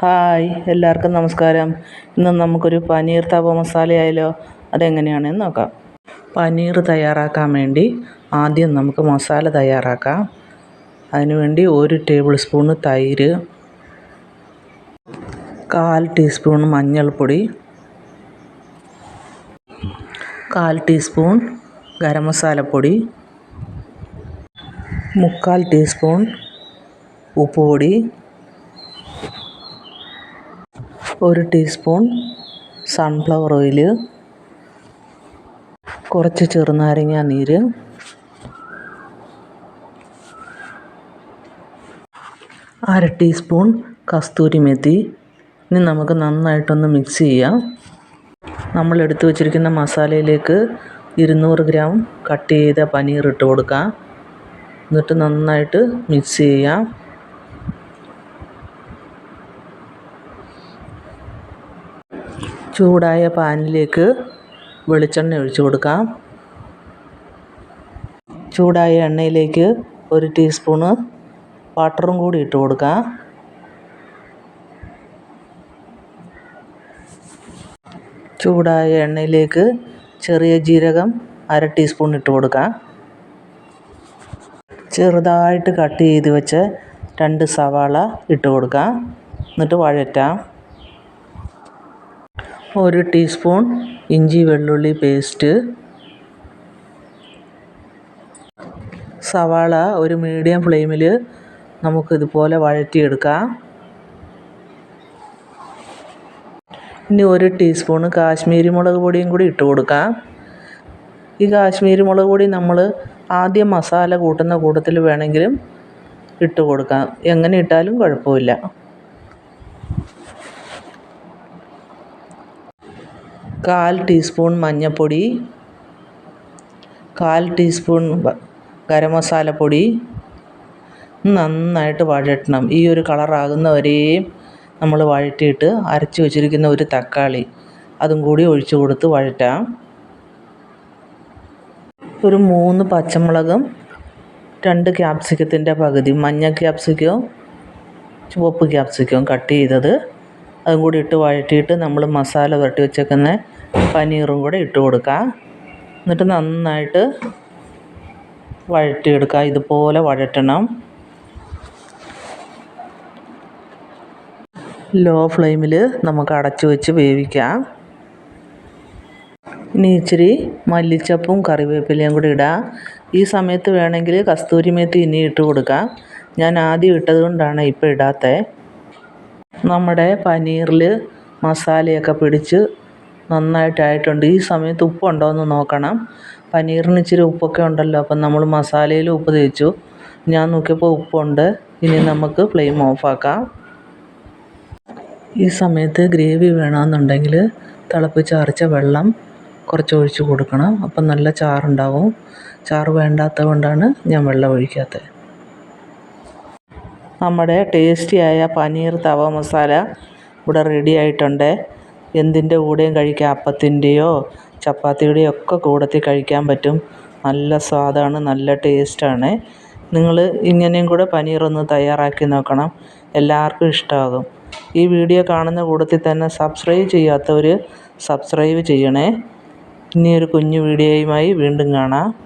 Hi എല്ലാവർക്കും നമസ്കാരം. ഇന്ന് നമുക്കൊരു പനീർ തവ മസാല ആയാലോ അതെങ്ങനെയാണെന്ന് നോക്കാം. പനീർ തയ്യാറാക്കാൻ വേണ്ടി ആദ്യം നമുക്ക് മസാല തയ്യാറാക്കാം. അതിനുവേണ്ടി ഒരു ടേബിൾ സ്പൂണ് തൈര് കാൽ ടീസ്പൂൺ മഞ്ഞൾപ്പൊടി കാൽ ടീസ്പൂൺ ഗരം മസാലപ്പൊടി മുക്കാൽ ടീസ്പൂൺ ഉപ്പുപൊടി ഒരു ടീസ്പൂൺ സൺഫ്ലവർ ഓയിൽ കുറച്ച് ചെറുനാരങ്ങ നീര് അര ടീസ്പൂൺ കസ്തൂരി മെത്തി. ഇനി നമുക്ക് നന്നായിട്ടൊന്ന് മിക്സ് ചെയ്യാം. നമ്മൾ എടുത്തു വച്ചിരിക്കുന്ന മസാലയിലേക്ക് ഇരുന്നൂറ് ഗ്രാം കട്ട് ചെയ്ത പനീർ ഇട്ട് കൊടുക്കാം. എന്നിട്ട് നന്നായിട്ട് മിക്സ് ചെയ്യാം. ചൂടായ പാനിലേക്ക് വെളിച്ചെണ്ണ ഒഴിച്ചു കൊടുക്കാം. ചൂടായ എണ്ണയിലേക്ക് ഒരു ടീസ്പൂണ് വാട്ടറും കൂടി ഇട്ട് കൊടുക്കാം. ചൂടായ എണ്ണയിലേക്ക് ചെറിയ ജീരകം അര ടീസ്പൂൺ ഇട്ട് കൊടുക്കാം. ചെറുതായിട്ട് കട്ട് ചെയ്ത് വെച്ച രണ്ട് സവാള ഇട്ട് കൊടുക്കാം. എന്നിട്ട് വഴറ്റാം. ഒരു ടീസ്പൂൺ ഇഞ്ചി വെള്ളുള്ളി പേസ്റ്റ്. സവാള ഒരു മീഡിയം ഫ്ലെയിമിൽ നമുക്കിതുപോലെ വഴറ്റിയെടുക്കാം. ഇനി ഒരു ടീസ്പൂണ് കാശ്മീരി മുളക് പൊടിയും കൂടി ഇട്ട് കൊടുക്കാം. ഈ കാശ്മീരി മുളക് പൊടി നമ്മൾ ആദ്യം മസാല കൂട്ടുന്ന കൂട്ടത്തിൽ വേണമെങ്കിലും ഇട്ട് കൊടുക്കാം. എങ്ങനെ ഇട്ടാലും കുഴപ്പമില്ല. കാൽ ടീസ്പൂൺ മഞ്ഞൾപ്പൊടി കാൽ ടീസ്പൂൺ ഗരം മസാലപ്പൊടി നന്നായിട്ട് വഴറ്റണം. ഈ ഒരു കളറാകുന്ന വരെയും നമ്മൾ വഴറ്റിയിട്ട് അരച്ച് വെച്ചിരിക്കുന്ന ഒരു തക്കാളി അതും കൂടി ഒഴിച്ച് കൊടുത്ത് വഴറ്റാം. ഒരു മൂന്ന് പച്ചമുളകും രണ്ട് ക്യാപ്സിക്കത്തിന്റെ പകുതി മഞ്ഞ ക്യാപ്സിക്കവും ചുവപ്പ് ക്യാപ്സിക്കവും കട്ട് ചെയ്തത് അതും കൂടി ഇട്ട് വഴറ്റിയിട്ട് നമ്മൾ മസാല പുരട്ടി വെച്ചേക്കുന്ന പനീറും കൂടെ ഇട്ട് കൊടുക്കാം എന്നിട്ട് നന്നായിട്ട് വഴറ്റിയെടുക്കുക. ഇതുപോലെ വഴറ്റണം. ലോ ഫ്ലെയിമിൽ നമുക്ക് അടച്ചു വെച്ച് വേവിക്കാം. ഇനി ഇച്ചിരി മല്ലിച്ചപ്പും കറിവേപ്പിലയും കൂടി ഇടാം. ഈ സമയത്ത് വേണമെങ്കിൽ കസ്തൂരി മേത്തി ഇനി ഇട്ട് കൊടുക്കാം. ഞാൻ ആദ്യം ഇട്ടത് കൊണ്ടാണ് ഇപ്പോൾ ഇടാത്തത്. നമ്മുടെ പനീറിൽ മസാലയൊക്കെ പിടിച്ച് നന്നായിട്ടായിട്ടുണ്ട്. ഈ സമയത്ത് ഉപ്പുണ്ടോ എന്ന് നോക്കണം. പനീറിന് ഇച്ചിരി ഉപ്പൊക്കെ ഉണ്ടല്ലോ അപ്പം നമ്മൾ മസാലയിൽ ഉപ്പ് തേച്ചു. ഞാൻ നോക്കിയപ്പോൾ ഉപ്പുണ്ട്. ഇനി നമുക്ക് ഫ്ലെയിം ഓഫാക്കാം. ഈ സമയത്ത് ഗ്രേവി വേണമെന്നുണ്ടെങ്കിൽ തിളപ്പിച്ചാറിച്ച വെള്ളം കുറച്ച് ഒഴിച്ച് കൊടുക്കണം. അപ്പം നല്ല ചാറുണ്ടാവും. ചാറ് വേണ്ടാത്തത് കൊണ്ടാണ് ഞാൻ വെള്ളം ഒഴിക്കാത്തത്. നമ്മുടെ ടേസ്റ്റിയായ പനീർ തവ മസാല ഇവിടെ റെഡി ആയിട്ടുണ്ട്. എന്തിന്റെ കൂടെയും കഴിക്കാം? അപ്പത്തിന്റെയോ ചപ്പാത്തിയുടെയോ ഒക്കെ കൂടത്തിൽ കഴിക്കാൻ പറ്റും. നല്ല സ്വാദാണ് നല്ല ടേസ്റ്റാണ്. നിങ്ങൾ ഇങ്ങനെയും കൂടെ പനീറൊന്ന് തയ്യാറാക്കി നോക്കണം. എല്ലാവർക്കും ഇഷ്ടമാകും. ഈ വീഡിയോ കാണുന്ന കൂട്ടത്തിൽ തന്നെ സബ്സ്ക്രൈബ് ചെയ്യാത്തവർ സബ്സ്ക്രൈബ് ചെയ്യണേ. ഇനിയൊരു കുഞ്ഞു വീഡിയോയുമായി വീണ്ടും കാണാം.